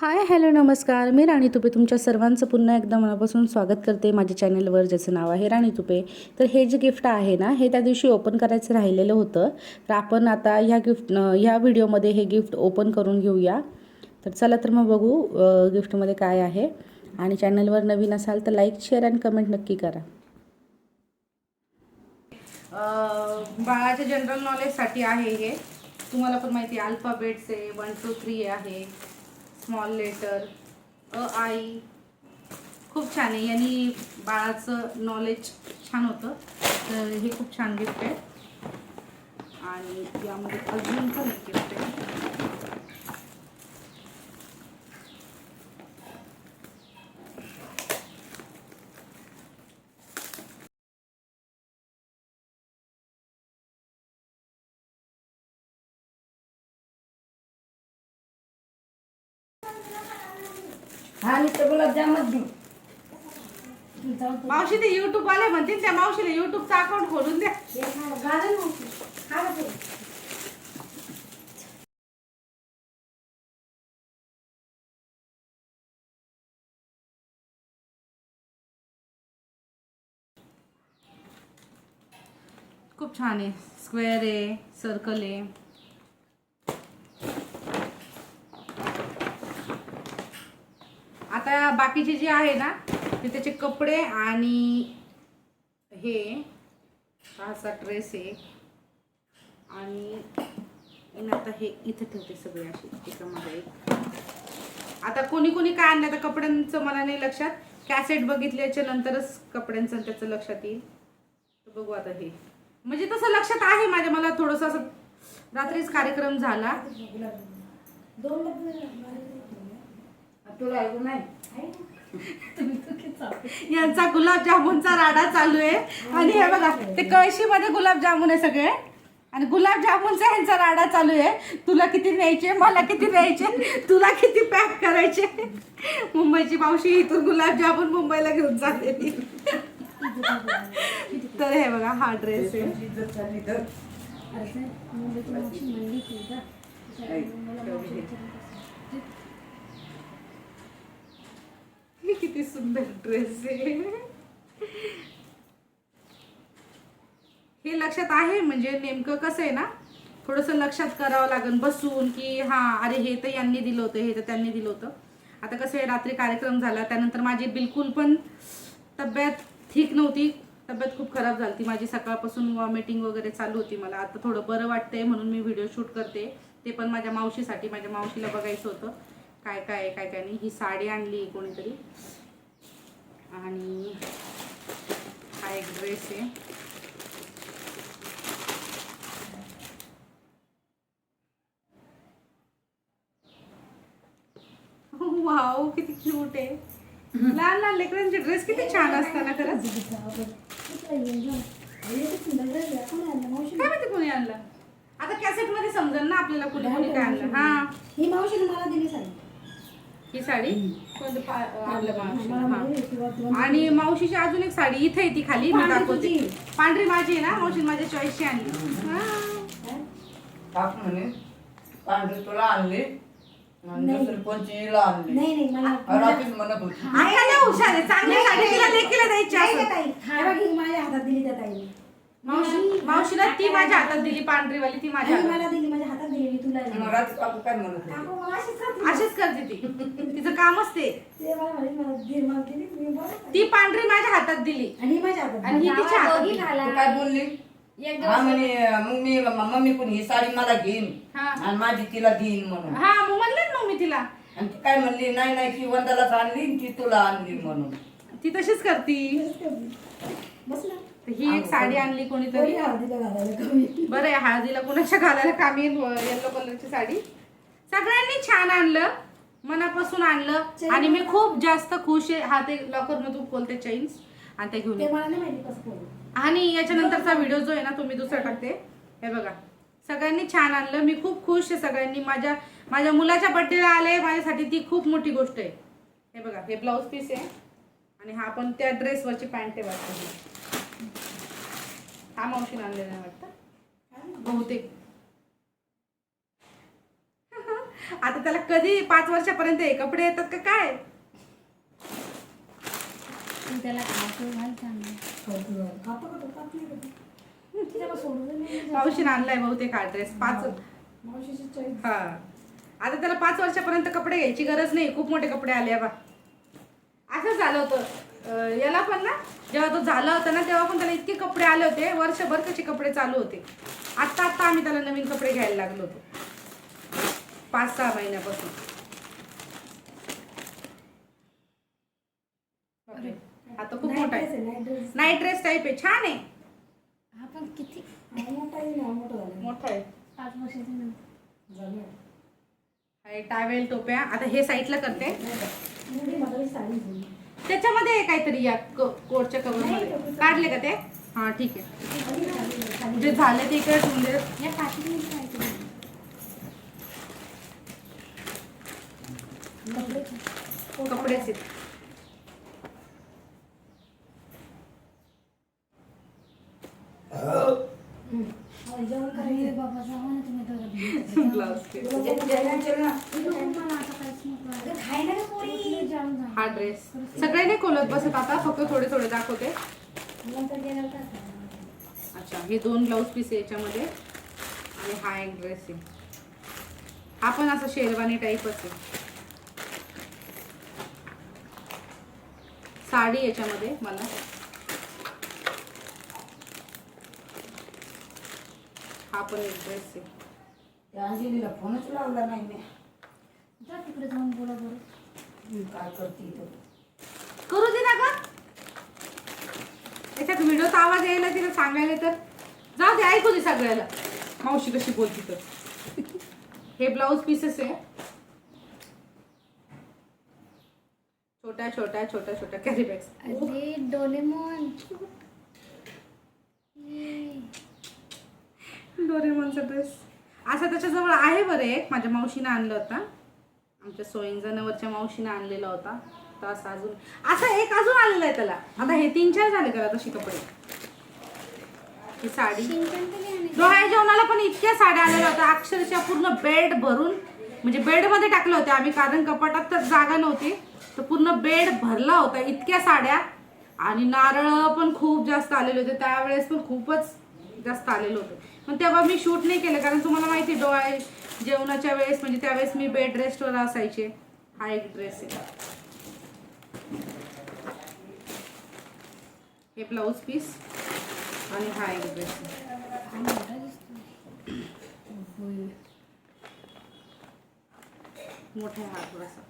Hi hello नमस्कार. मी राणी तुपे. तुमच्या सर्वांचं पुन्हा एकदा मनापासून स्वागत करते माझ्या चॅनलवर ज्याचं नाव आहे राणी तुपे. तर हे जे गिफ्ट आहे ना हे त्या दिवशी ओपन करायचं राहिलेलं होतं. तर आपण आता ह्या गिफ्ट ह्या व्हिडिओमध्ये हे गिफ्ट ओपन करून घेऊया. तर चला तर मग बघू गिफ्टमध्ये काय आहे. आणि चॅनलवर नवीन असाल तर लाईक शेअर आणि कमेंट नक्की करा. बाळाच्या जनरल नॉलेजसाठी आहे हे. तुम्हाला पण माहिती आहे अल्फाबेट्स आहे वन टू थ्री आहे. स्मॉल लेटर अ आई. खूप छान आहे. यांनी बाळाचं नॉलेज छान होतं. तर हे खूप छान गिफ्ट आहे. आणि यामध्ये अजून पण एक गिफ्ट आहे. हा नुसतं गुलाबजामच घेऊ. मावशी ते युट्यूब वाले म्हणतील त्या मावशीला युट्यूबचा अकाउंट खोलून द्या. खूप छान आहे. स्क्वेअर आहे सर्कल आहे. आता बाकीचे जे आहे ना ते त्याचे कपडे आणि हे असा ड्रेस आहे. आणि आता हे इथं ठेवते सगळे असे एकामध्ये एक. आता कोणी कोणी काय आणलं आता कपड्यांचं मला नाही लक्षात. कॅसेट बघितल्याच्या नंतरच कपड्यांचं त्याचं लक्षात येईल. तर बघू आता हे. म्हणजे तसं लक्षात आहे माझ्या मला थोडंसं असं रात्रीच कार्यक्रम झाला. दोन तुला ऐकू नाही. यांचा गुलाबजामुनचा राडा चालू आहे. आणि हे बघा ते कळशीमध्ये गुलाबजामुन आहे सगळे. आणि गुलाबजामुनचा यांचा राडा चालू आहे. तुला किती न्यायचे मला किती न्यायचे तुला किती पॅक करायचे? मुंबईची मावशी इथून गुलाबजामुन मुंबईला घेऊन चाललेली तर हे बघा हा ड्रेस आहे हे किती सुंदर ड्रेस आहे. हे लक्षात आहे म्हणजे नेमकं कसं आहे ना? थोडंसं लक्षात करावं लागेल बसून की हा अरे हे तर यांनी दिलं होतं हे तर त्यांनी दिलं होतं. आता कसं आहे रात्री कार्यक्रम झाला त्यानंतर माझी बिलकुल पण तब्येत ठीक नव्हती. तब्येत खूप खराब झाली ती माझी सकाळपासून वॉमिटिंग वगैरे चालू होती मला. आता थोडं बरं वाटतंय म्हणून मी व्हिडिओ शूट करते. ते पण माझ्या मावशीसाठी माझ्या मावशीला बघायचं होतं. काय काय काय काय नाही. ही साडी आणली कोणीतरी. आणि हा एक ड्रेस आहे. वाव किती क्यूट आहे. लहान लहान लेकरांचे ड्रेस किती छान असतात ना खरंच. काय माहिती कोणी आणलं? आता कॅसेटमध्ये समजेल ना आपल्याला कुणी कोणी काय आणलं. हा. ही मावशीने मला दिली सांगितलं ही साडी आणि मावशीची अजून एक साडी इथे ती खाली मी पांढरी दाखवते. पांढरी माझी आहे ना मावशी माझ्या चॉईसची आणली पांढरी तुला आणली. हे ही मावशीला ती माझ्या हातात दिली पांढरीवाली ती माझ्या आणि हातात. मला दिली माझ्या मग रात्री काकू काय म्हणत होती? काकू मला अशीच करते. ती. तिचं कामच ते ते पांढरी माझ्या हातात दिली. आणि ही. तिच्या हातात दिली. तू काय बोलली? हा म्हणे मग मी मम्मी पण ही साडी मला घेईन. हा. आणि माझी तिला देईन म्हणून. हा मग म्हणलं ना मग मी तिला. आणि ती काय म्हणली नाही नाही ती वंदालाच आणली आणि ती तुला आणली म्हणून. ती तशीच करती. बस ना तर ही एक साडी आणली कोणीतरी. कोणी हळदीला घालायला कमी? बरं आहे हळदीला कुणाच्या घालायला कामी? येलो कलरची साडी. सगळ्यांनी छान आणलं. मनापासून आणलं. आणि मी खूप जास्त खुश आहे. हा ते लॉकर मधून खोलते चेन्स आणि ते घेऊन आणि याच्यानंतरचा व्हिडिओ जो आहे ना तो मी दुसरा टाकते. हे बघा. सगळ्यांनी छान आणलं. मी खूप खुश आहे सगळ्यांनी. माझ्या माझ्या मुलाच्या बड्डेला आले. माझ्यासाठी ती खूप मोठी गोष्ट आहे. हे बघा हे ब्लाऊज पीस आहे. आणि हा पण त्या ड्रेसवरची पॅन्ट आहे. वाटतं ही. मावशीने आणलेला वाटतं. बहुतेक. आता त्याला कधी पाच वर्षापर्यंत हे कपडे येतात का काय? त्याला. मावशीने आणलाय बहुतेक हा ड्रेस पाच हा आता त्याला पाच वर्षापर्यंत कपडे घ्यायची गरज नाही. खूप मोठे कपडे आले बा असं झालं होतं. याला पण ना जेव्हा तो झाला होता ना तेव्हा पण त्याला इतके कपडे आले होते वर्षभर कसे कपडे चालू होते. आत्ता आत्ता आम्ही त्याला नवीन कपडे घ्यायला लागलो होतो. पाच सहा महिन्यापासून. आता खूप मोठा आहे. नाईट ड्रेस टाईप आहे. छान आहे. हा पण किती? मोठा पाच वर्षाचा आहे टावेल टोप्या. आता हे साईडला करते. त्याच्यामध्ये आहे काहीतरी या को- कोटच्या कवर मध्ये काढले का ते? हा ठीक आहे. जे झाले ते इकडे ठेवून दे या कपडेच आहेत. हा, जेवण करायचं बाबा जावा ना तुम्ही दोघं. Blouse piece. मला आता काहीच नको. कुठले जाम झाले. हा ड्रेस सगळे नाही खोलत बसत आता फक्त थोडे थोडे दाखवते? अच्छा हे दोन ब्लाऊज पीस आहे याच्यामध्ये आणि हा एक ड्रेस आहे हा पण असं शेरवानी टाईपच आहे साडी याच्यामध्ये मला हा पण एक ड्रेस आहे. त्या अंजलीला फोनच लावला नाही मी. जा तिकडे जाऊन बोला बरं. काय करते इथं? करू दे ना ग. त्याच्यात व्हिडिओचा आवाज यायला तिला सांगायला तर जाऊ दे ऐकू दे सगळ्याला. मावशी कशी बोलती तर. हे ब्लाऊज पीसेस आहे. छोट्या छोट्या छोट्या छोट्या कॅरी बॅग्स अरे डोलेमोन डोरेमॉनचा ड्रेस असा त्याच्याजवळ आहे बरं एक. माझ्या मावशीनं आणलं होता. आमच्या सोयींजनावरच्या मावशीनं आणलेला होता. तर असा अजून असं एक अजून आलेलं आहे त्याला. आता हे तीन चार झाले त्याला तशी कपडे. ही साडी. डोळ्या जेवणाला पण इतक्या साड्या आलेल्या होत्या. अक्षरशः पूर्ण बेड भरून म्हणजे बेडमध्ये टाकले होते आम्ही. कारण कपाटात तर जागा नव्हती. तर पूर्ण बेड भरला होता. इतक्या साड्या. आणि नारळ पण खूप जास्त आलेले होते. त्यावेळेस पण खूपच जास्त आलेले होते. पण तेव्हा मी शूट नाही केलं कारण तुम्हाला माहिती डोहाळे जेवणाच्या वेळेस म्हणजे त्यावेळेस मी बेड रेस्टवर असायचे. हा एक ड्रेस आहे. हे ब्लाऊज पीस आणि हा एक ड्रेस मोठा हा थोडासा.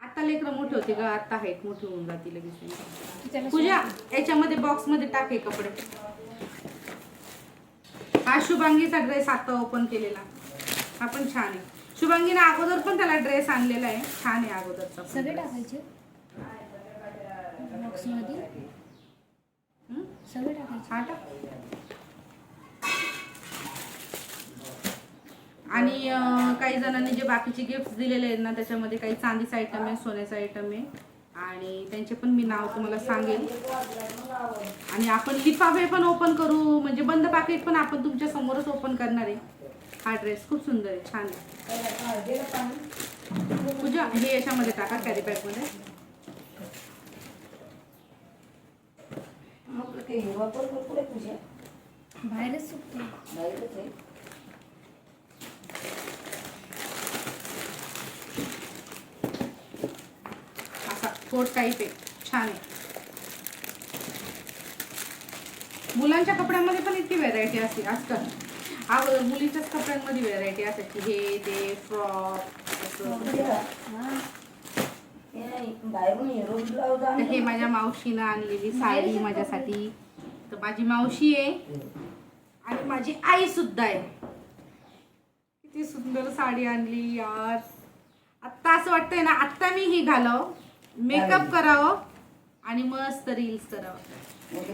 आता लेकरं मोठे होते ग आता आहेत मोठे होऊन जातील लगेच. पूजा याच्यामध्ये बॉक्समध्ये टाक कपडे. हा शुभांगीचा ड्रेस आता ओपन केलेला. हा पण छान आहे. शुभांगीने अगोदर पण त्याला ड्रेस आणलेला आहे. छान आहे अगोदरचा सगळे dress. टाकायचे? बॉक्समध्ये? सगळे टाकायचे? हा टाक. आणि काही जणांनी जे बाकीचे गिफ्ट दिलेले आहेत ना त्याच्यामध्ये काही चांदीचा आयटम आहे सोन्याचा आयटम आहे. आणि त्यांचे पण मी नाव तुम्हाला सांगेल आणि आपण लिफाफे पण ओपन करू म्हणजे बंद पाकिट पण आपण तुमच्या समोरच ओपन करणार आहे. हा ड्रेस खूप सुंदर आहे छान आहे. पूजा हे याच्यामध्ये टाका कॅरी बॅगमध्ये बाहेरच सुटते बाहेरच आहे असा कोट टाईप आहे छान आहे. मुलांच्या कपड्यांमध्ये पण इतकी व्हेरायटी असते आजकाल. अगोदर मुलीच्याच कपड्यांमध्ये व्हेरायटी असायची हे ते फ्रॉक हे माझ्या मावशीनं आणलेली साडी माझ्यासाठी. तर माझी मावशी आहे. आणि माझी आई सुद्धा आहे. किती सुंदर साडी आणली यार. आत्ता असं वाटतंय ना आत्ता मी ही घालव. मेकअप करावं आणि मस्त रील्स करावं.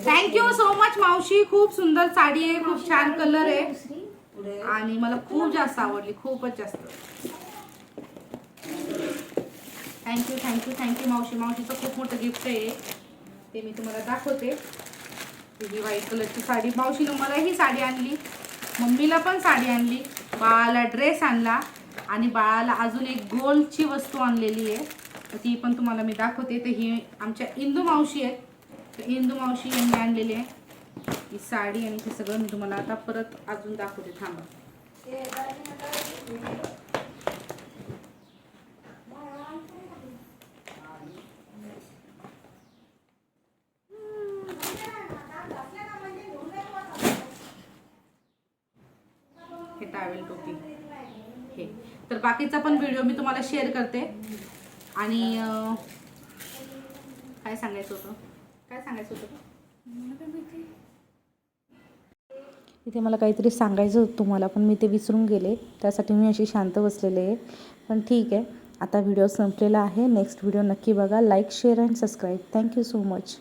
थँक्यू सो मच मावशी. खूप सुंदर साडी आहे खूप छान कलर आहे. आणि मला खूप जास्त आवडली खूपच जास्त. थँक्यू थँक्यू थँक्यू मावशी. मावशीचं खूप मोठं गिफ्ट आहे. ते मी तुम्हाला दाखवते. ही व्हाईट कलरची साडी. मावशीनं मला ही साडी आणली. मम्मीला पण साडी आणली. बाळाला ड्रेस आणला. आणि बाळाला अजून एक गोल्डची वस्तू आणलेली आहे. तर ती पण तुम्हाला मी दाखवते. तर ही आमच्या इंदू मावशी आहेत. तर इंदू मावशी यांनी आणलेली आहे. ही साडी आणि ते सगळं मी तुम्हाला आता परत अजून दाखवते. थांबा. हे टावेल टोपी. हे. तर बाकीचा पण व्हिडिओ मी तुम्हाला शेअर करते. आणि काय सांगायचं होतं? काय सांगायचं होतं? इथे मला काहीतरी सांगायचं होतं तुम्हाला पण मी ते विसरून गेले. त्यासाठी मी अशी शांत बसलेले आहे. पण ठीक आहे. आता व्हिडिओ संपलेला आहे. नेक्स्ट व्हिडिओ नक्की बघा. Like share and subscribe. Thank you so much.